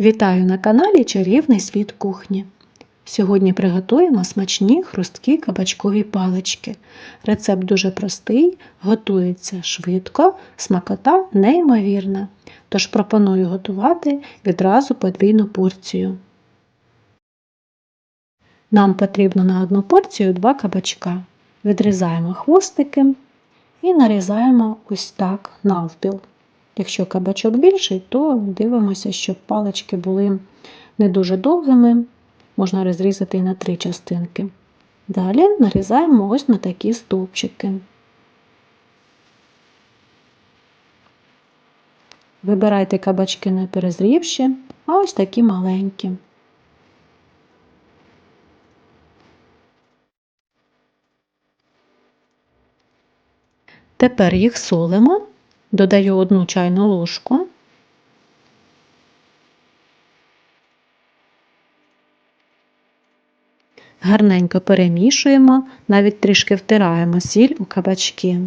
Вітаю на каналі Чарівний світ кухні. Сьогодні приготуємо смачні хрусткі кабачкові палички. Рецепт дуже простий, готується швидко, смакота неймовірна. Тож пропоную готувати відразу подвійну порцію. Нам потрібно на одну порцію два кабачка. Відрізаємо хвостики і нарізаємо ось так навпіл. Якщо кабачок більший, то дивимося, щоб палички були не дуже довгими, можна розрізати і на три частинки. Далі нарізаємо ось на такі стовпчики. Вибирайте кабачки не перезрівші, а ось такі маленькі. Тепер їх солимо, додаю одну чайну ложку. Гарненько перемішуємо, навіть трішки втираємо сіль у кабачки.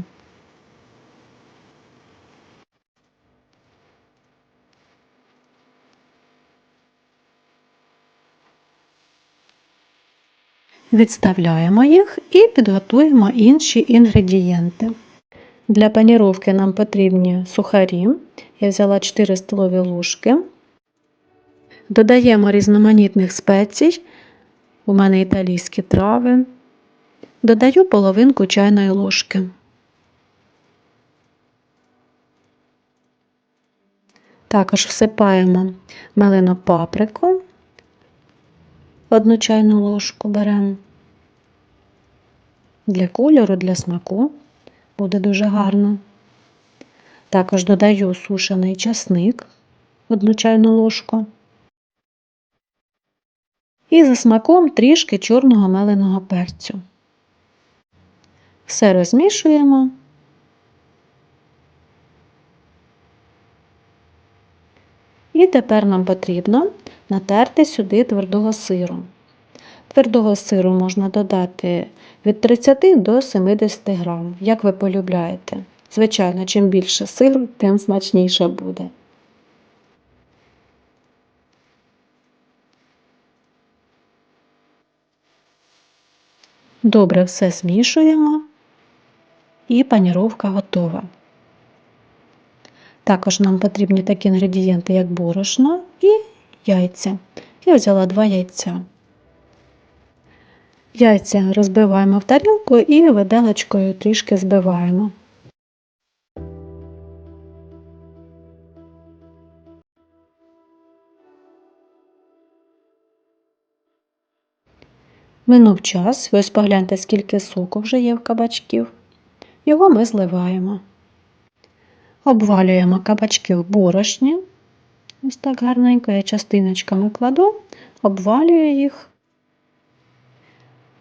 Відставляємо їх і підготуємо інші інгредієнти. Для паніровки нам потрібні сухарі. Я взяла 4 столові ложки. Додаємо різноманітних спецій. У мене італійські трави. Додаю половинку чайної ложки. Також всипаємо мелену паприку. Одну чайну ложку беремо. Для кольору, для смаку буде дуже гарно. Також додаю сушений часник, одну чайну ложку. І за смаком трішки чорного меленого перцю. Все розмішуємо. І тепер нам потрібно натерти сюди твердого сиру. Твердого сиру можна додати від 30 до 70 грам, як ви полюбляєте. Звичайно, чим більше сиру, тим смачніше буде. Добре все змішуємо і паніровка готова. Також нам потрібні такі інгредієнти, як борошно і яйця. Я взяла два яйця. Яйця розбиваємо в тарілку і виделочкою трішки збиваємо. Минув час, ось погляньте, скільки соку вже є в кабачків. Його ми зливаємо. Обвалюємо кабачки в борошні. Ось так гарненько я частиночками кладу, обвалюю їх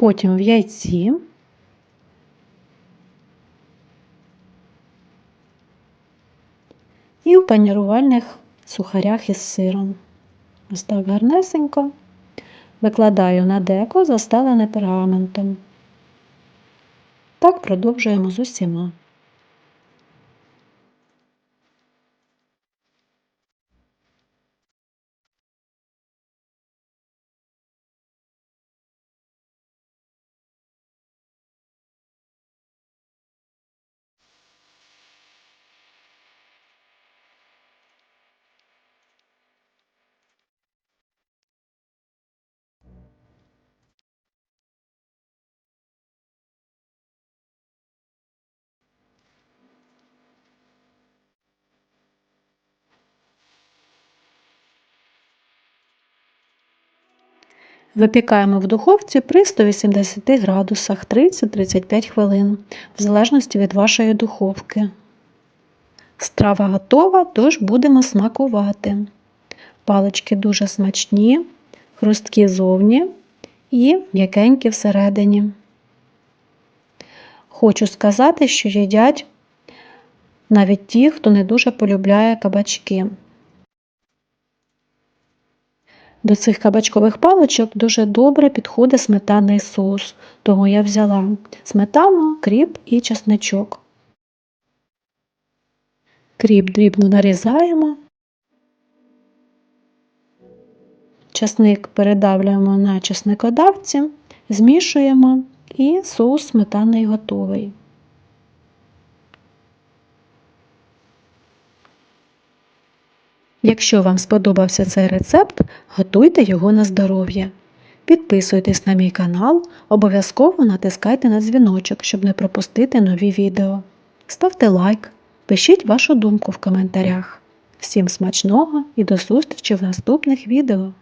потім в яйці. І в панірувальних сухарях із сиром. Ось так гарнесенько викладаю на деко, застелене пергаментом. Так продовжуємо з усіма. Випікаємо в духовці при 180 градусах 30-35 хвилин, в залежності від вашої духовки. Страва готова, тож будемо смакувати. Палички дуже смачні, хрусткі зовні і м'якенькі всередині. Хочу сказати, що їдять навіть ті, хто не дуже полюбляє кабачки. До цих кабачкових паличок дуже добре підходить сметанний соус, тому я взяла сметану, кріп і чесничок. Кріп дрібно нарізаємо. Часник передавлюємо на часникодавці, змішуємо і соус сметаний готовий. Якщо вам сподобався цей рецепт, готуйте його на здоров'я. Підписуйтесь на мій канал, обов'язково натискайте на дзвіночок, щоб не пропустити нові відео. Ставте лайк, пишіть вашу думку в коментарях. Всім смачного і до зустрічі в наступних відео!